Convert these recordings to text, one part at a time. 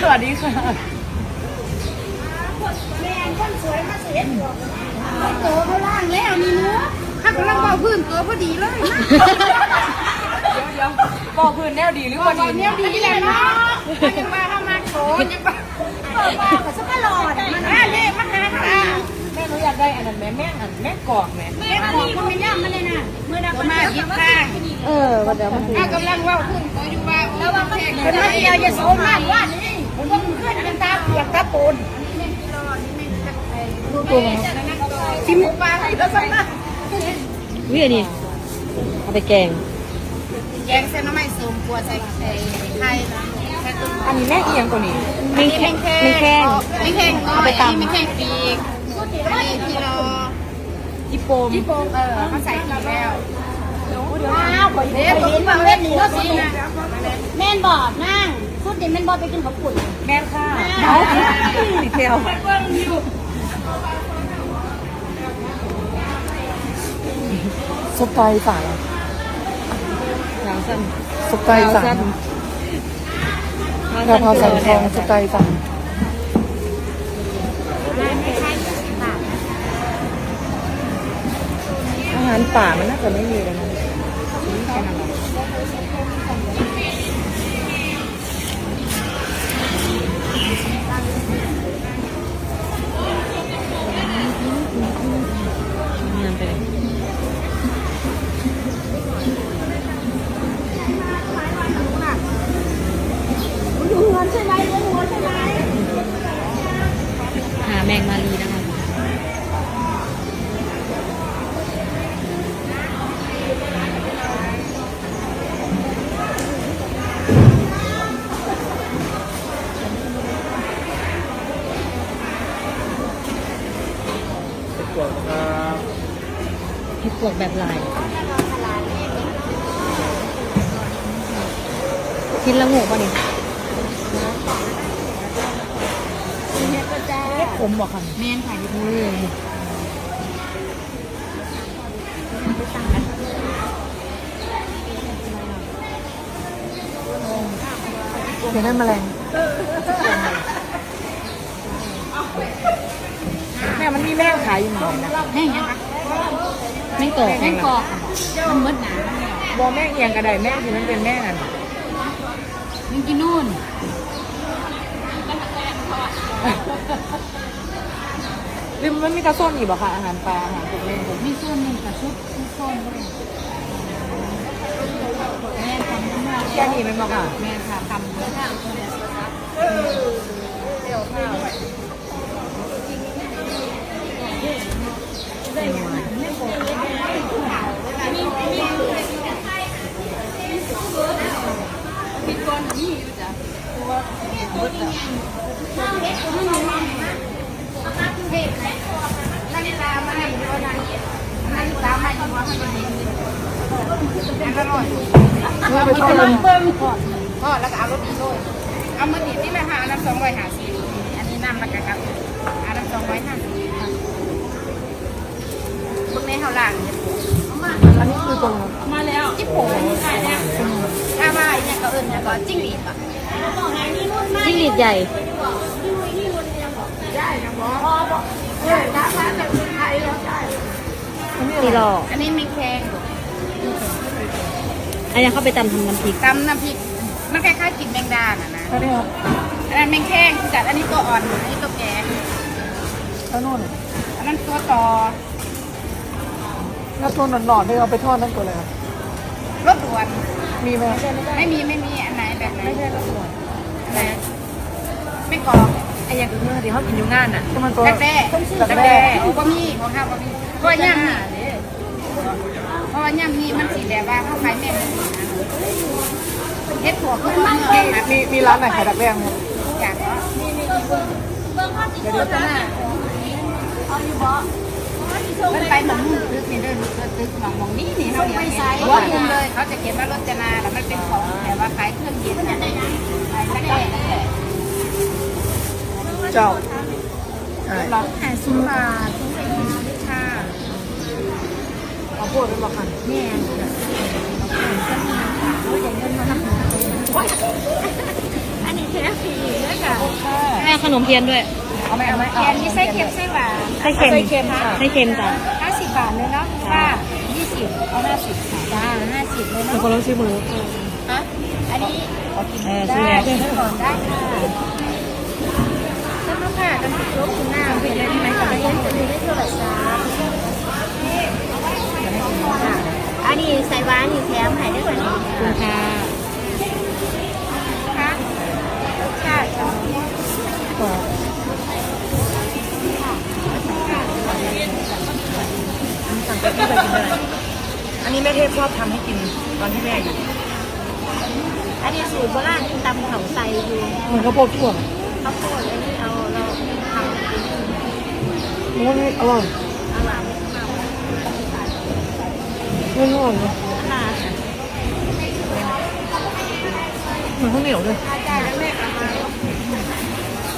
สวัสดีค่ะแม่คนสวยมาเสียโตเขาล่างแล้วนี่เนื้อถ้ากำลังเบาพื้นตัวพอดีเลยนะเดี๋ยวบอกพื้นแนวดีหรือว่าดีเนี่ยดีเลยเนาะยังมาทำมาโตยังมาบ้าเขาสักหลอดมันอะเล่มาหาค่ะแม่หนูอยากได้อันนั้นแม่แม่อันแม่กอกแม่แม่อันนี้มันไม่ย่ำมาเลยนะเมื่อนักมายิบข้างเออวันเดียวมันถ้ากำลังว่าพื้นตัวอยู่ว่า แล้วว่ามันนมาเดียวจะโซมากว่านี่ผมว่ามันขึ้นเป็นตาเปียกตาปูนตัวชิมปลาให้แล้วสักนะวิอันนี้เอาไปแกง แกงเส้นน้ำมันสูงกลัวใส่ไข่ไข่อันนี้แม่เอียงตัวนี้มีแข้งมีแข้งมีแข้งเอาไปตำมีแข้งปีกอันนี้กิโลจิโปมที่โปงเออมาใส่ปีกแล้ว ว้าวเดี๋ยวผมมาเล่นหนึ่ก็สิแม่นบอดนั่งพูดเดี๋ยวแม่นบอดไปกินข้าวปุ่นแม่ค่ะเอาดีเทลสไตล์สาวสาวสั้นสไตล์สั่งกะเพราสังทองสไตล์สั่งอาหารป่ามันน่าจะไม่มีแล้วนะ เห็ดปวกแบบลายคิดละงูป่ะนี่ผมบอกค่ะแม่นค่ะอุ้ยอยากได้แมลง แม่มันมีแม่ขายอยู่หน่อยนะแม่งยังคะแม่งกรอกแม่งกอกมันมืดหนาบอแม่งเอียงกระไดแม่งที่มันเป็นแม่นั่นมึงกินนู่นหรือมันมีกระส้มอีกบ่คะอาหารปลาอาหารพวกนี้มีส่วนหนึ่งกับชุดชุดส้มด้วยแม่ทำน้ำมันแค่นี้มันบอกค่ะแม่ค่ะทำ แล้วนาฬิกามาให้ดูนาฬิกานาฬิกามาอยู่ว่ามันเป็นอันอร่อยเมื่อไปทอดเบิ่มันงเบิ่งก่อนก็แล้วก็เอารถดีโรยเอามือดีที่ละห้าน้ำสองร้อยห้าสิบอันนี้น้ำละกันครับอันน้ำสองร้อยห้าสิบพวกนี้เขาล่างเนี่ยอันนี้คือตรงมาแล้วจิ๊บโผล่ใช่แล้วถ้าว่าเนี่ยก็เอิญเนี่ยก็จิ้งหรีดอะ จิ้งหรีดใหญ่ที่รออันนี้ไม่แข็งอันนี้เข้าไปตำทำน้ำพริกตำน้ำพริก มันคล้ายๆกินแมงดาน่ะนะอันนี้ครับอันนั้นแมงแข้งจัดอันนี้ตัวอ่อน อันนี้ตัวแก่แล้วนู่นอันนั้นตัวต่อแล้วตัวหนอนๆที่เอาไปทอดนั่นตัวอะไรครับรถด่วน มีไหมครับไม่มีไม่มี อันไหนแบบไหนไม่ใช่รถด่วนอันไหน ไม่กรอกไอ้อยังคือเมื่อที่เขากินอยู่งานน่ะก็มันตัวดักแด้ดัดักกแด้แด้ก็มีของข้าวก็มีเพราะว่าย่ำนี่เพราะว่าย่ำนี่มันสีแบบว่าข้าวขายแม่มันสีนะเฮ็ดถั่วก็มันเองนะมีมีร้านไหนขายดักแด้ไหมครับอยากว่าเดี๋ยวเดี๋ยวมันไปหมองมุมตึกนี่เดินตึกหมองมองนี้นี่เขาเดี๋ยวเห็นว่ามุมเลยเขาจะเขียนว่ารจนาแต่มันเป็นของแต่ว่าขายเครื่องเย็นนะขายดักแด้ดักแด้ เจ้าใช่หลอกหาซุปลาซุปไอ้นี่ค่ะเอาพวกเป็นบอกกันเนี่ยอันนี้แค่ฟรีแล้วก็นมเทียนด้วย เอาไหมเอาไหมเทียนมีไส้เค็มไส้หวานไส้เค็มไส้เค็มค่ะไส้เค็มจ้ะห้าสิบบาทเลยเนาะค่ะยี่สิบเอาห้าสิบจ้าห้าสิบเลยเป็นเนาะคนรู้ชื่อมือฮะอันนี้เออได้ชื่อแล้วเชิญก่อนได้ค่ะต้น มะพร้าวกันยกคุณหน้าไปเลยได้ไหมคะเล่นจะดูได้เท่าไหร่จ้าอันนี้ใส่หวานอยู่แถมให้ได้กว่านี้คุณค่ะค่ะค่ะจ้าสั่งกับที่ไปกินได้อันนี้แม่เทพชอบทำให้กินตอนที่แม่อยู่ อันนี้สูตรโบราณที่ตำเขาใส่อยู่เหมือนข้าวโพดถั่วข้าวโพดอันนี้เอาเราทำเป็น โอ้ยอร่อยอาหารไม่อร่อยเลยเหมือนข้าวเหนียวเลย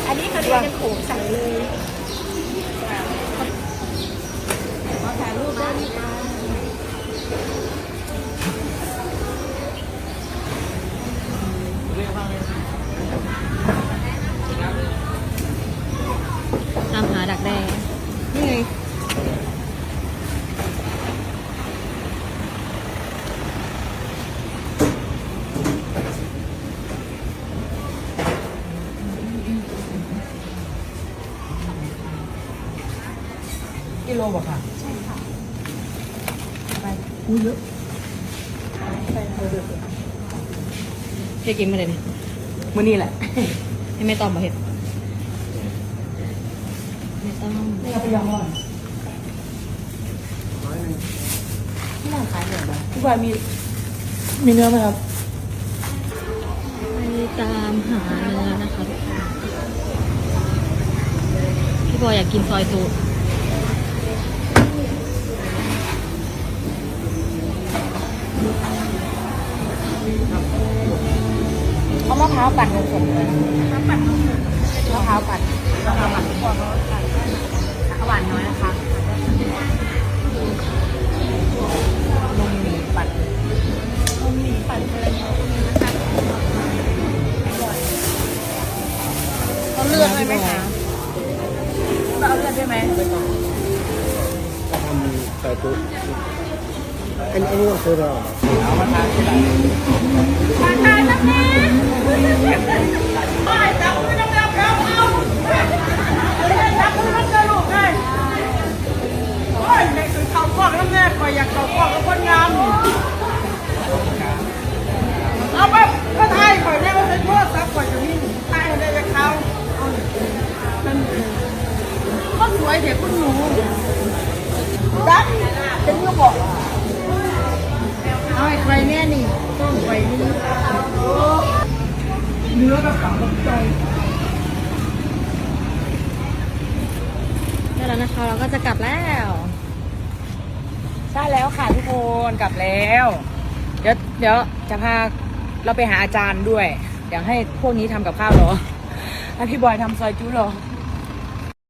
อันนี้เขาเรียกกันโขงใส่เลยขอถ่ายรูปได้ไหมคะ ตามหาดักแด้นี่ไงกิ โลบอกค่ะ ใช่ค่ะ ไปอุ้ยเยอะเฮ้กินมาเลยนี่มื้อนี้แหละ ให้ไม่ต้องมาเห็ดไม่ต้องนี่เอาไปยำก่อนที่ร้านขายเหนื่อยไหมพี่บอยมีมีเนื้อไหมครับไปตามหาเนื้อนะคะทุกคนพี่บอยอยากกินซอยตู เอามะพร้าวปั่นนมสดเลยมะพร้าวปั่นมะพร้าวปั่นหวานน้อยนะคะนมหมีปั่นเอาเลือดได้ไหมคะเอาเลือดได้ไหมทำใส่ตุ๊ก อันนี้อันนี้ต้องซื้อแล้วเอามาทานที่ไหนเขาฟอกแล้วแม่คอยอยากเขาฟอกแล้วคนงามเอาไปก็ไทยคอยเนี่ยมันเป็นโทษซับคอยจะมีไทยได้จากเขาก็สวยเด็กคุณหนูดักเป็นยูบอก เอาไอ้ใครแน่นี่ต้องไว้นี่เนื้อกับขากับใจได้แล้วนะคะเราก็จะกลับแล้วใช่แล้วค่ะทุกคนกลับแล้ว เดี๋ยวเดี๋ยวจะพาเราไปหาอาจารย์ด้วย เดี๋ยวให้พวกนี้ทำกับข้าวรอให้พี่บอยทำซอยจุ๊รอ